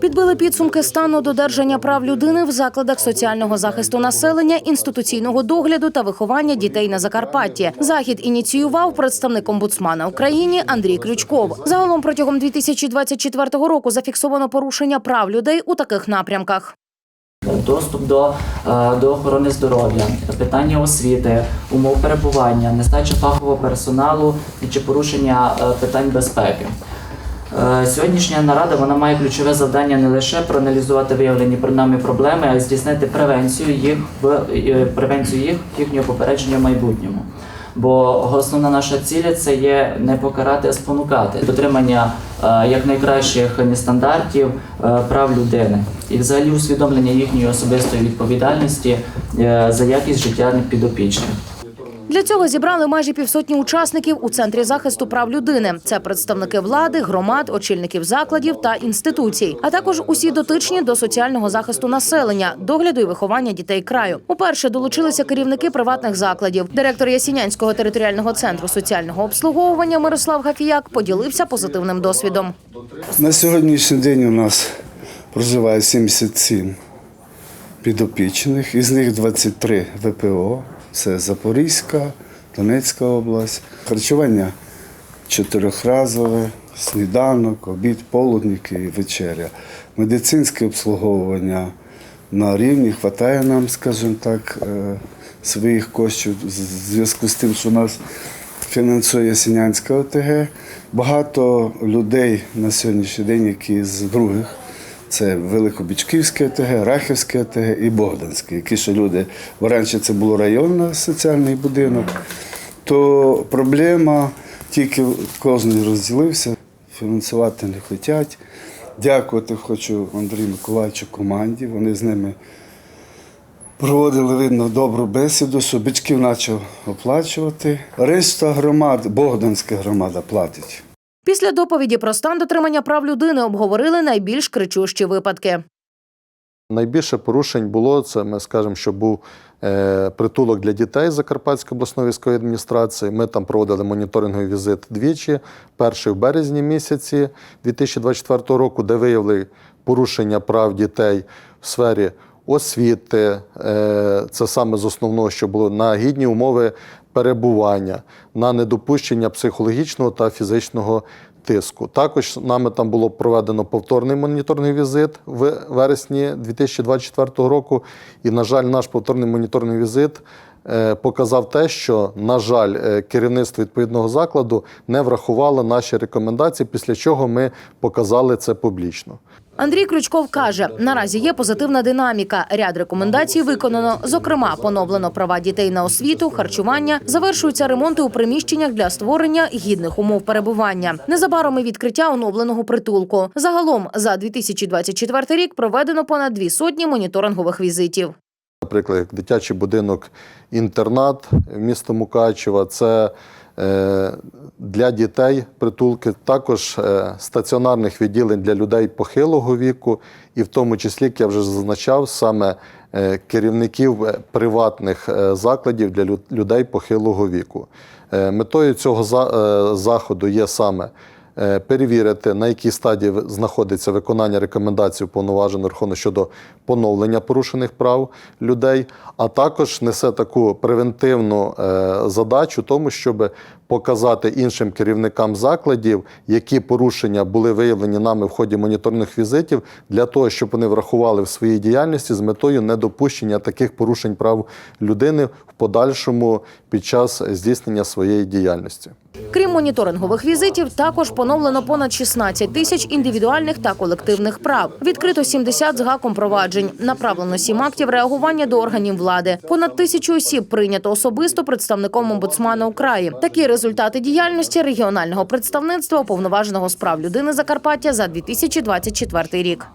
Підбили підсумки стану додержання прав людини в закладах соціального захисту населення, інституційного догляду та виховання дітей на Закарпатті. Захід ініціював представник омбудсмана України Андрій Крючков. Загалом протягом 2024 року зафіксовано порушення прав людей у таких напрямках. Доступ до, е, до охорони здоров'я, питання освіти, умов перебування, нестача фахового персоналу чи порушення е, питань безпеки. Е, Сьогоднішня нарада вона має ключове завдання не лише проаналізувати виявлені нами проблеми, а й здійснити превенцію їх в е, превенцію їх їхнього попередження в майбутньому. Бо основна наша ціль це є не покарати, а спонукати дотримання е, якнайкращих стандартів е, прав людини і взагалі усвідомлення їхньої особистої відповідальності за якість життя підопічних. Для цього зібрали майже півсотні учасників у центрі захисту прав людини. Це представники влади, громад, очільників закладів та інституцій, а також усі дотичні до соціального захисту населення, догляду і виховання дітей краю. Уперше долучилися керівники приватних закладів. Директор Ясінянського територіального центру соціального обслуговування Мирослав Гафіяк поділився позитивним досвідом. На сьогоднішній день у нас проживає 77 підопічних, із них 23 ВПО. Це Запорізька, Донецька область. Харчування чотирьохразове, сніданок, обід, полудники і вечеря. Медицинське обслуговування на рівні хватає нам, скажімо так, е, своїх коштів в зв'язку з тим, що нас фінансує Сінянська ОТГ. Багато людей на сьогоднішній день, які з других. Це Великобічківське ОТГ, Рахівське ОТГ і Богданське, які ще люди, раніше це було районний соціальний будинок, то проблема тільки кожен розділився, фінансувати не хочуть. Дякувати хочу Андрію Миколаївичу команді. Вони з ними проводили видно добру бесіду, що Бичків почав оплачувати. Решта громад, Богданська громада платить. Після доповіді про стан дотримання прав людини обговорили найбільш кричущі випадки. Найбільше порушень було це. Ми скажемо, що був е, притулок для дітей Закарпатської обласної військової адміністрації. Ми там проводили моніторинговий візит двічі. Перший в березні місяці 2024 року, де виявили порушення прав дітей в сфері освіти. Е, це саме з основного, що було на гідні умови перебування, на недопущення психологічного та фізичного тиску. Також нами там було проведено повторний моніторний візит в вересні 2024 року. І, на жаль, наш повторний моніторний візит е, показав те, що, на жаль, е, керівництво відповідного закладу не врахувало наші рекомендації, після чого ми показали це публічно. Андрій Крючков каже, наразі є позитивна динаміка. Ряд рекомендацій виконано. Зокрема, поновлено права дітей на освіту, харчування, завершуються ремонти у приміщеннях для створення гідних умов перебування. Незабаром і відкриття оновленого притулку. Загалом за 2024 рік проведено понад дві сотні моніторингових візитів. Наприклад, дитячий будинок інтернат міста Мукачева, це для дітей притулки, також е, стаціонарних відділень для людей похилого віку, і в тому числі, як я вже зазначав, саме е, керівників е, приватних е, закладів для людей похилого віку. Е, Метою цього е, заходу є саме е, перевірити, на якій стадії знаходиться виконання рекомендацій уповноваженого Верховного щодо поновлення порушених прав людей, а також несе таку превентивну е, задачу, тому щоб показати іншим керівникам закладів, які порушення були виявлені нами в ході моніторних візитів, для того, щоб вони врахували в своїй діяльності з метою недопущення таких порушень прав людини в подальшому під час здійснення своєї діяльності. Крім моніторингових візитів, також поновлено понад 16 тисяч індивідуальних та колективних прав. Відкрито 70 з гаком проваджень. Направлено 7 актів реагування до органів влади. Понад тисячу осіб прийнято особисто представником омбудсмана України. Такі результати діяльності регіонального представництва уповноваженого з прав людини Закарпаття за 2024 рік.